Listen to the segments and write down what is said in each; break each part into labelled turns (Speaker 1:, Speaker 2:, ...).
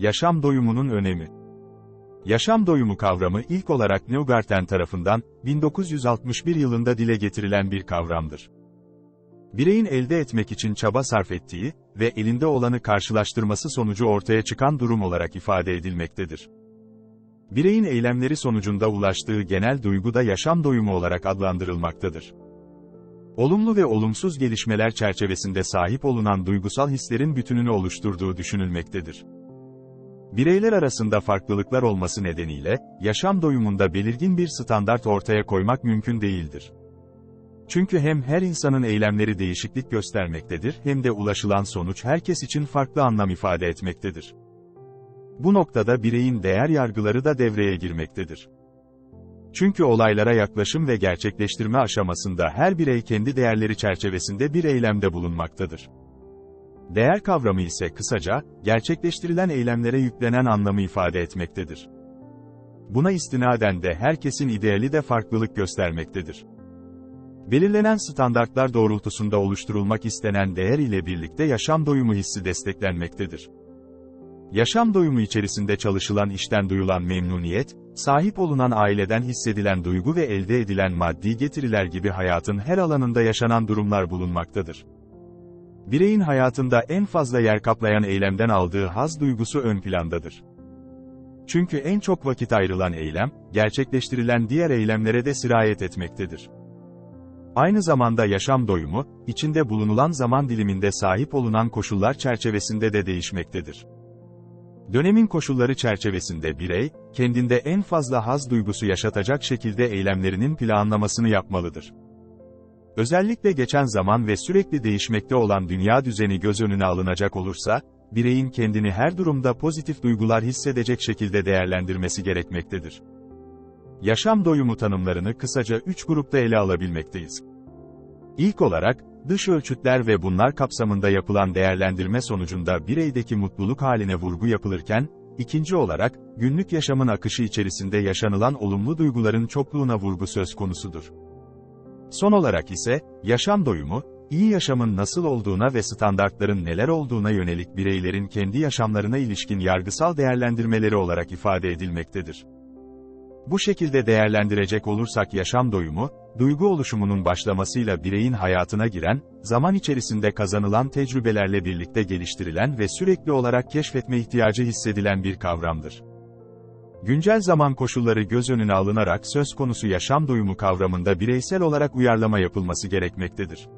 Speaker 1: Yaşam doyumunun önemi. Yaşam doyumu kavramı ilk olarak Neugarten tarafından 1961 yılında dile getirilen bir kavramdır. Bireyin elde etmek için çaba sarf ettiği ve elinde olanı karşılaştırması sonucu ortaya çıkan durum olarak ifade edilmektedir. Bireyin eylemleri sonucunda ulaştığı genel duygu da yaşam doyumu olarak adlandırılmaktadır. Olumlu ve olumsuz gelişmeler çerçevesinde sahip olunan duygusal hislerin bütününü oluşturduğu düşünülmektedir. Bireyler arasında farklılıklar olması nedeniyle, yaşam doyumunda belirgin bir standart ortaya koymak mümkün değildir. Çünkü hem her insanın eylemleri değişiklik göstermektedir hem de ulaşılan sonuç herkes için farklı anlam ifade etmektedir. Bu noktada bireyin değer yargıları da devreye girmektedir. Çünkü olaylara yaklaşım ve gerçekleştirme aşamasında her birey kendi değerleri çerçevesinde bir eylemde bulunmaktadır. Değer kavramı ise kısaca, gerçekleştirilen eylemlere yüklenen anlamı ifade etmektedir. Buna istinaden de herkesin ideali de farklılık göstermektedir. Belirlenen standartlar doğrultusunda oluşturulmak istenen değer ile birlikte yaşam doyumu hissi desteklenmektedir. Yaşam doyumu içerisinde çalışılan işten duyulan memnuniyet, sahip olunan aileden hissedilen duygu ve elde edilen maddi getiriler gibi hayatın her alanında yaşanan durumlar bulunmaktadır. Bireyin hayatında en fazla yer kaplayan eylemden aldığı haz duygusu ön plandadır. Çünkü en çok vakit ayrılan eylem, gerçekleştirilen diğer eylemlere de sirayet etmektedir. Aynı zamanda yaşam doyumu, içinde bulunulan zaman diliminde sahip olunan koşullar çerçevesinde de değişmektedir. Dönemin koşulları çerçevesinde birey, kendinde en fazla haz duygusu yaşatacak şekilde eylemlerinin planlamasını yapmalıdır. Özellikle geçen zaman ve sürekli değişmekte olan dünya düzeni göz önüne alınacak olursa, bireyin kendini her durumda pozitif duygular hissedecek şekilde değerlendirmesi gerekmektedir. Yaşam doyumu tanımlarını kısaca üç grupta ele alabilmekteyiz. İlk olarak, dış ölçütler ve bunlar kapsamında yapılan değerlendirme sonucunda bireydeki mutluluk haline vurgu yapılırken, ikinci olarak, günlük yaşamın akışı içerisinde yaşanılan olumlu duyguların çokluğuna vurgu söz konusudur. Son olarak ise, yaşam doyumu, iyi yaşamın nasıl olduğuna ve standartların neler olduğuna yönelik bireylerin kendi yaşamlarına ilişkin yargısal değerlendirmeleri olarak ifade edilmektedir. Bu şekilde değerlendirecek olursak yaşam doyumu, duygu oluşumunun başlamasıyla bireyin hayatına giren, zaman içerisinde kazanılan tecrübelerle birlikte geliştirilen ve sürekli olarak keşfetme ihtiyacı hissedilen bir kavramdır. Güncel zaman koşulları göz önüne alınarak söz konusu yaşam doyumu kavramında bireysel olarak uyarlama yapılması gerekmektedir.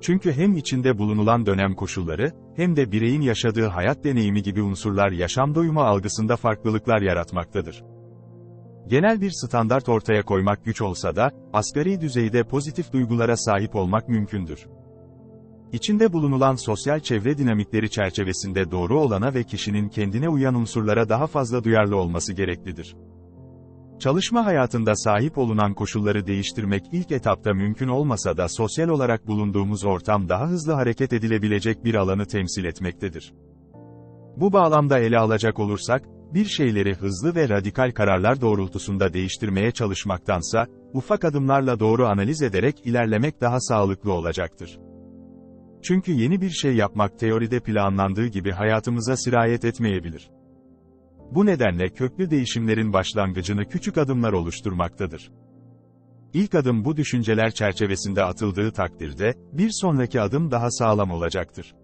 Speaker 1: Çünkü hem içinde bulunulan dönem koşulları, hem de bireyin yaşadığı hayat deneyimi gibi unsurlar yaşam doyumu algısında farklılıklar yaratmaktadır. Genel bir standart ortaya koymak güç olsa da, asgari düzeyde pozitif duygulara sahip olmak mümkündür. İçinde bulunulan sosyal çevre dinamikleri çerçevesinde doğru olana ve kişinin kendine uyan unsurlara daha fazla duyarlı olması gereklidir. Çalışma hayatında sahip olunan koşulları değiştirmek ilk etapta mümkün olmasa da sosyal olarak bulunduğumuz ortam daha hızlı hareket edilebilecek bir alanı temsil etmektedir. Bu bağlamda ele alacak olursak, bir şeyleri hızlı ve radikal kararlar doğrultusunda değiştirmeye çalışmaktansa, ufak adımlarla doğru analiz ederek ilerlemek daha sağlıklı olacaktır. Çünkü yeni bir şey yapmak teoride planlandığı gibi hayatımıza sirayet etmeyebilir. Bu nedenle köklü değişimlerin başlangıcını küçük adımlar oluşturmaktadır. İlk adım bu düşünceler çerçevesinde atıldığı takdirde, bir sonraki adım daha sağlam olacaktır.